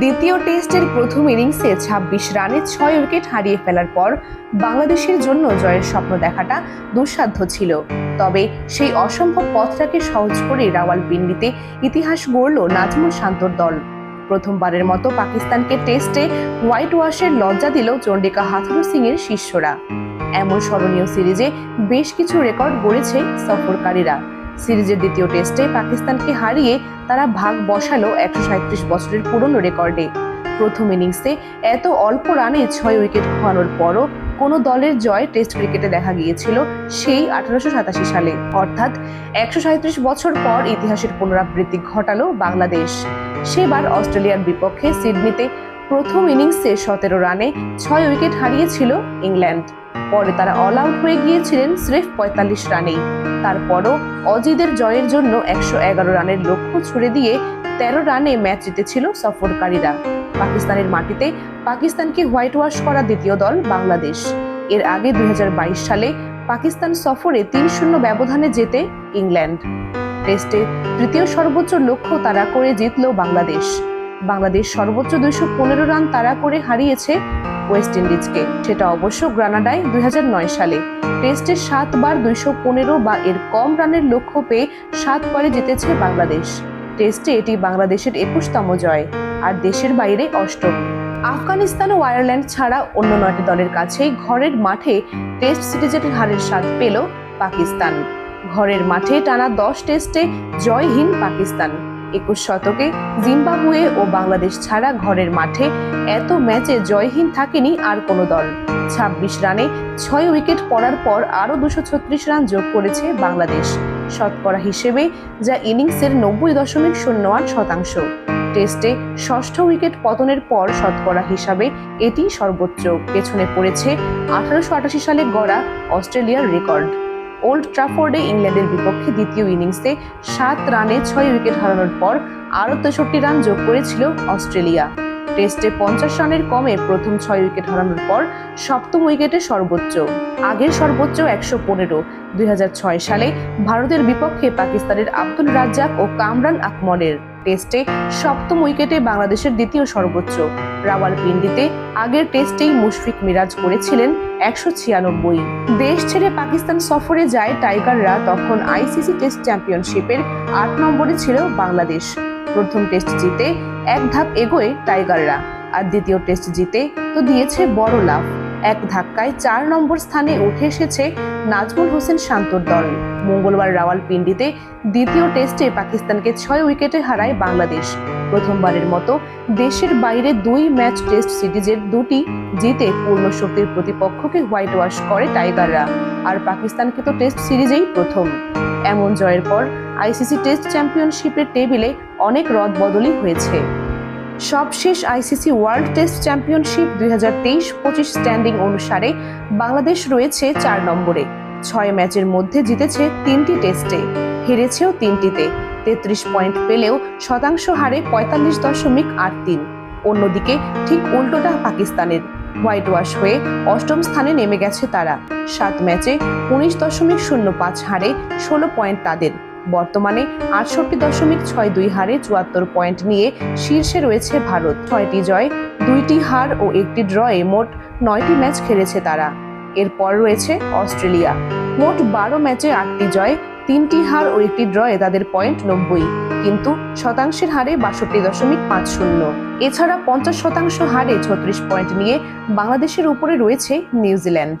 দ্বিতীয় টেস্টের প্রথম ইনিংসে ছাব্বিশ রানে ছয় উইকেট হারিয়ে ফেলার পর বাংলাদেশের জন্য জয়ের স্বপ্ন দেখাটা দুঃসাধ্য ছিল। তবে সেই অসম্ভব পথটাকে সহজ করে রাওয়ালপিন্ডিতে ইতিহাস গড়ল নাজমুল শান্তর দল। প্রথমবারের মতো পাকিস্তানকে টেস্টে হোয়াইট ওয়াশের লজ্জা দিল হাথুরু সিং এর শিষ্যরা। এমন স্মরণীয় সিরিজে বেশ কিছু রেকর্ড গড়েছে সফরকারীরা। সিরিজের দ্বিতীয় টেস্টে পাকিস্তানকে হারিয়ে তারা ভাগ বসালো একশো সাঁত্রিশ বছরের পুরনো রেকর্ডে। প্রথম ইনিংসে এত অল্প রানে ছয় উইকেট খোয়ানোর পরও কোনো দলের জয় টেস্ট ক্রিকেটে দেখা গিয়েছিল সেই আঠারোশো সাতাশি সালে। অর্থাৎ একশো সাঁত্রিশ বছর পর ইতিহাসের পুনরাবৃত্তি ঘটালো বাংলাদেশ। সেবার অস্ট্রেলিয়ার বিপক্ষে সিডনিতে প্রথম ইনিংসে সতেরো রানে ছয় উইকেট হারিয়েছিল ইংল্যান্ড। পরে তারা অল আউট হয়ে গিয়েছিলেন স্রেফ পঁয়তাল্লিশ রানেই। তারপরও অজিদের জয়ের জন্য একশো এগারো রানের লক্ষ্য ছুড়ে দিয়ে তেরো রানে ম্যাচ জিতেছিল সফরকারীরা। পাকিস্তানের মাটিতে পাকিস্তানকে হোয়াইট ওয়াশ করা দ্বিতীয় দল বাংলাদেশ। এর আগে দু হাজার বাইশ সালে পাকিস্তান সফরে তিন শূন্য ব্যবধানে জেতে ইংল্যান্ড। টেস্টে তৃতীয় সর্বোচ্চ লক্ষ্য তারা করে জিতল বাংলাদেশ। বাংলাদেশ সর্বোচ্চ দুইশো পনেরো রান তাড়া করে হারিয়েছে ওয়েস্ট ইন্ডিজকে। সেটা অবশ্য গ্রানাডায় দুই হাজার নয় সালে। টেস্টে সাতবার দুইশো পনেরো বা এর কম রানের লক্ষ্য পেয়ে সাত সাতবারে জিতেছে বাংলাদেশ। টেস্টে এটি বাংলাদেশের একুশতম জয়, আর দেশের বাইরে অষ্টম। আফগানিস্তান ও আয়ারল্যান্ড ছাড়া অন্য নয়টি দলের কাছেই ঘরের মাঠে টেস্ট সিরিজের হারের স্বাদ পেল পাকিস্তান। ঘরের মাঠে টানা দশ টেস্টে জয়হীন পাকিস্তান। একুশ শতকে জিম্বাবুয়ে ও বাংলাদেশ ছাড়া ঘরের মাঠে এত ম্যাচে জয়হীন থাকেনি আর কোনো দল। ছাব্বিশ রানে ছয় উইকেট পড়ার পর আরও দুশো ছত্রিশ রান যোগ করেছে বাংলাদেশ। শতকরা হিসেবে যা ইনিংসের নব্বই দশমিক শূন্য আট শতাংশ। টেস্টে ষষ্ঠ উইকেট পতনের পর শতকরা হিসাবে এটি সর্বোচ্চ। পেছনে পড়েছে আঠারোশো আটাশি সালে গড়া অস্ট্রেলিয়ার রেকর্ড। ওল্ড ট্রাফোর্ডে ইংল্যান্ডের বিপক্ষে দ্বিতীয় ইনিংসে সাত রানে ছয় উইকেট হারানোর পর আরও তেষট্টি রান যোগ করেছিল অস্ট্রেলিয়া। টেস্টে পঞ্চাশ রানের কমে প্রথম ছয় উইকেট হারানোর পর সপ্তম উইকেটে সর্বোচ্চ। আগের সর্বোচ্চ একশো পনেরো। দুই সালে ভারতের বিপক্ষে পাকিস্তানের আব্দুল রাজ্জাক ও কামরান আকমরের। টেস্টে সপ্তম উইকেটে বাংলাদেশের দ্বিতীয় সর্বোচ্চ। রাওয়ালপিন্ডিতে আগের টেস্টেই মুশফিক মিরাজ করেছিলেন একশো ছিয়ানব্বই। দেশ ছেড়ে পাকিস্তান সফরে যায় টাইগাররা, তখন আইসিসি টেস্ট চ্যাম্পিয়নশিপের আট নম্বরে ছিল বাংলাদেশ। প্রথম টেস্ট জিতে এক ধাপ এগোয় টাইগাররা, আর দ্বিতীয় টেস্ট জিতে তো দিয়েছে বড় লাভ এক ধাক্কায় চার নম্বর স্থানে উঠে এসেছে নাজমুল হোসেন শান্তর দল। মঙ্গলবার রাওয়ালপিন্ডিতে দ্বিতীয় টেস্টে পাকিস্তানকে ছয় উইকেটে হারায় বাংলাদেশ। প্রথমবারের মতো দেশের বাইরে দুই ম্যাচ টেস্ট সিরিজের দুটি জিতে পূর্ণ শক্তির প্রতিপক্ষকে হোয়াইট ওয়াশ করে টাইগাররা। আর পাকিস্তানকে তো টেস্ট সিরিজেই প্রথম। এমন জয়ের পর আইসিসি টেস্ট চ্যাম্পিয়নশিপের টেবিলে অনেক রদ বদলি হয়েছে। সবশেষ আইসিসি ওয়ার্ল্ড টেস্ট চ্যাম্পিয়নশিপ দুই হাজার তেইশ পঁচিশ স্ট্যান্ডিং অনুসারে বাংলাদেশ রয়েছে চার নম্বরে। ছয় ম্যাচের মধ্যে জিতেছে তিনটি টেস্টে, হেরেছেও তিনটিতে। তেত্রিশ পয়েন্ট পেলেও শতাংশ হারে পঁয়তাল্লিশ দশমিক আট তিন। অন্যদিকে ঠিক উল্টোটা পাকিস্তানের। হোয়াইট ওয়াশ হয়ে অষ্টম স্থানে নেমে গেছে তারা। সাত ম্যাচে উনিশ দশমিক শূন্য পাঁচ হারে ষোলো পয়েন্ট তাদের। বর্তমানে আটষট্টি দশমিক ছয় দুই হারে চুয়াত্তর পয়েন্ট নিয়ে শীর্ষে রয়েছে ভারত। ছয়টি জয়, দুইটি হার ও একটি ড্রয়ে মোট নয়টি ম্যাচ খেলেছে তারা। এরপর রয়েছে অস্ট্রেলিয়া। মোট বারো ম্যাচে আটটি জয়, তিনটি হার ও একটি ড্রয়ে তাদের পয়েন্ট নব্বই, কিন্তু শতাংশের হারে বাষট্টি দশমিক পাঁচ শূন্য। এছাড়া পঞ্চাশ শতাংশ হারে ছত্রিশ পয়েন্ট নিয়ে বাংলাদেশের উপরে রয়েছে নিউজিল্যান্ড।